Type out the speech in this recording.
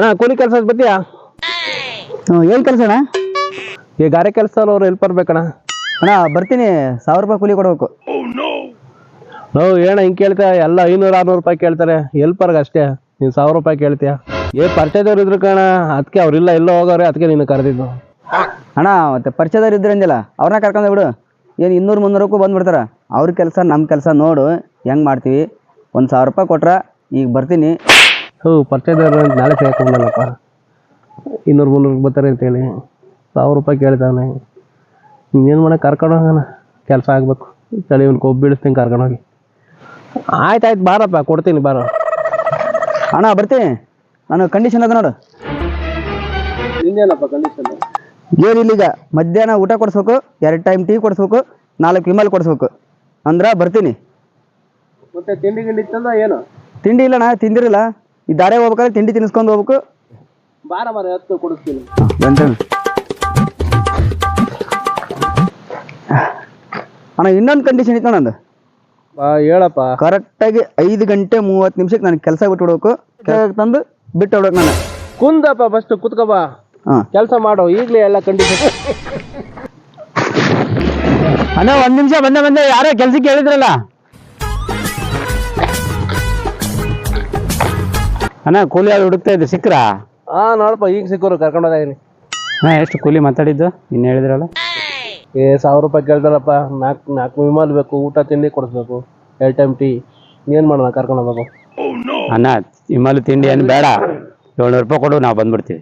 ಅಣ್ಣ ಕೂಲಿ ಕೆಲಸ ಬರ್ತೀಯಾ? ಹ್ಞೂ ಏನು ಕೆಲಸ ಅಣ್ಣ ಈ ಗಾರೆ ಕೆಲಸ ಅವ್ರು ಎಲ್ಲಿ ಬರ್ಬೇಕಣ್ಣ. ಅಣ್ಣ ಬರ್ತೀನಿ. ಸಾವಿರ ರೂಪಾಯಿ ಕೂಲಿ ಕೊಡ್ಬೇಕು. ಓ ಏನ ಹಿಂಗೆ ಕೇಳ್ತಾ ಎಲ್ಲ ಐನೂರು ಆರ್ನೂರು ರೂಪಾಯಿ ಕೇಳ್ತಾರೆ. ಹೆಲ್ಪರ್ಗೆ ಅಷ್ಟೇ. ನೀನು ಸಾವಿರ ರೂಪಾಯಿ ಕೇಳ್ತೀಯ? ಏ ಪರಿಚಯದವ್ರು ಇದ್ರು ಕಣ. ಅದಕ್ಕೆ ಅವ್ರಿಲ್ಲ ಎಲ್ಲೋ ಹೋಗೋರೆ. ಅದಕ್ಕೆ ನೀನು ಕರೆದಿದ್ದು. ಅಣ್ಣ ಮತ್ತೆ ಪರಿಚಯದವ್ರು ಇದ್ರೆ ಅಂದಿಲ್ಲ ಅವ್ರನ್ನ ಕರ್ಕೊಂಡು ಬಿಡು ಏನು ಇನ್ನೂರು ಮುನ್ನೂರಕ್ಕೂ ಬಂದ್ಬಿಡ್ತಾರೆ. ಅವ್ರ ಕೆಲಸ ನಮ್ಮ ಕೆಲಸ ನೋಡು. ಹೆಂಗೆ ಮಾಡ್ತೀವಿ? ಒಂದು ಸಾವಿರ ರೂಪಾಯಿ ಕೊಟ್ರೆ ಈಗ ಬರ್ತೀನಿ. ಹ್ಞೂ ಪರಿಚಯದವ್ರು ಅಂತ ನಾಳೆ ಸೇರ್ಕೊಂಡಲ್ಲಪ್ಪ ಇನ್ನೂರು ಮುನ್ನೂರು ಬರ್ತಾರೆ ಅಂತೇಳಿ. ಸಾವಿರ ರೂಪಾಯಿ ಕೇಳ್ತಾನೆ. ಇನ್ನೇನು ಮಾಡಕ್ಕೆ ಕರ್ಕೊಂಡು ಹೋಗೋಣ. ಕೆಲಸ ಆಗಬೇಕು. ಚಳಿ ಒಂದು ಕೊಬ್ಬು ಬೀಳಿಸ್ತೀನಿ ಕರ್ಕೊಂಡೋಗಿ ಆಯ್ತು ಆಯ್ತು ಬಾರಪ್ಪ ಕೊಡ್ತೀನಿ ಬಾರ. ಅಣ್ಣ ಬರ್ತೀನಿ. ನಾನು ಕಂಡೀಷನ್ ಅದ ನೋಡು. ನಿಂದೇನಪ್ಪ ಕಂಡೀಷನ್ ಏನಿಲ್ಲೀಗ ಮಧ್ಯಾಹ್ನ ಊಟ ಕೊಡಿಸ್ಬೇಕು ಎರಡು ಟೈಮ್ ಟೀ ಕೊಡಿಸ್ಬೇಕು ನಾಲ್ಕು ವಿಮಲ್ ಕೊಡಿಸ್ಬೇಕು. ಅಂದ್ರೆ ಬರ್ತೀನಿ. ಮತ್ತೆ ತಿಂಡಿ ಗಿಂಡಿ ಏನು? ತಿಂಡಿ ಇಲ್ಲಣ್ಣ ತಿಂದಿರಲ್ಲ. ಈ ದಾರೆ ಹೋಗ್ಬೇಕಾದ್ರೆ ತಿಂಡಿ ತಿನ್ಸ್ಕೊಂಡು ಹೋಗ್ಬೇಕು. ಬಾರ ಬಾರ ಹತ್ತು ಕೊಡಿಸ್ತೀನಿ. ಅಣ್ಣ ಇನ್ನೊಂದು ಕಂಡೀಷನ್ ಇತ್ತು ನಂದು. ಹೇಳಪ್ಪ. ಕರೆಕ್ಟಾಗಿ ಐದು ಗಂಟೆ ಮೂವತ್ತು ನಿಮಿಷಕ್ಕೆ ನನಗೆ ಕೆಲಸ ಬಿಟ್ಬಿಡ್ಬೇಕು ಕೆಳಗೆ ತಂದು ಬಿಟ್ಟು ಬಿಡ್ಬೇಕು ನಾನು. ಕುಂದಪ್ಪ ಫಸ್ಟ್ ಕುತ್ಕೋ ಬಾ. ಹಾಂ. ಕೆಲಸ ಮಾಡು ಈಗಲೇ ಎಲ್ಲ ಕಂಡೀಷನ್ ಅಣ್ಣ ಒಂದು ನಿಮಿಷ ಬಂದೆ ಬಂದೆ ಯಾರೋ ಕೆಲ್ಸಕ್ಕೆ ಹೇಳಿದ್ರಲ್ಲ. ಅಣ್ಣ ಕೂಲಿ ಅದು ಹುಡುಕ್ತಾ ಇದ್ದೆ ಸಿಕ್ರಾ ಹಾ ನೋಡಪ್ಪ ಈಗ ಸಿಕ್ಕೋರು ಕರ್ಕೊಂಡು ಹೋದಾಗಿನಿ ಹಾಂ ಎಷ್ಟು ಕೂಲಿ ಮಾತಾಡಿದ್ದು? ಇನ್ನು ಹೇಳಿದ್ರಲ್ಲ? ಏ ಸಾವಿರ ರೂಪಾಯಿ ಕೇಳ್ತಾರಪ್ಪ ನಾಲ್ಕು ನಾಲ್ಕು ವಿಮಾಲ್ ಬೇಕು ಊಟ ತಿಂಡಿ ಕೊಡಿಸ್ಬೇಕು ಎರಡು ಟೈಮ್ ಟೀ. ಏನು ಮಾಡೋಣ ಕರ್ಕೊಂಡು ಹೋಗ್ಬೇಕು? ಅಣ್ಣ ವಿಮಾಲ್ ತಿಂಡಿ ಏನು ಬೇಡ. ಏಳ್ನೂರು ರೂಪಾಯಿ ಕೊಡು ನಾವು ಬಂದ್ಬಿಡ್ತೀವಿ.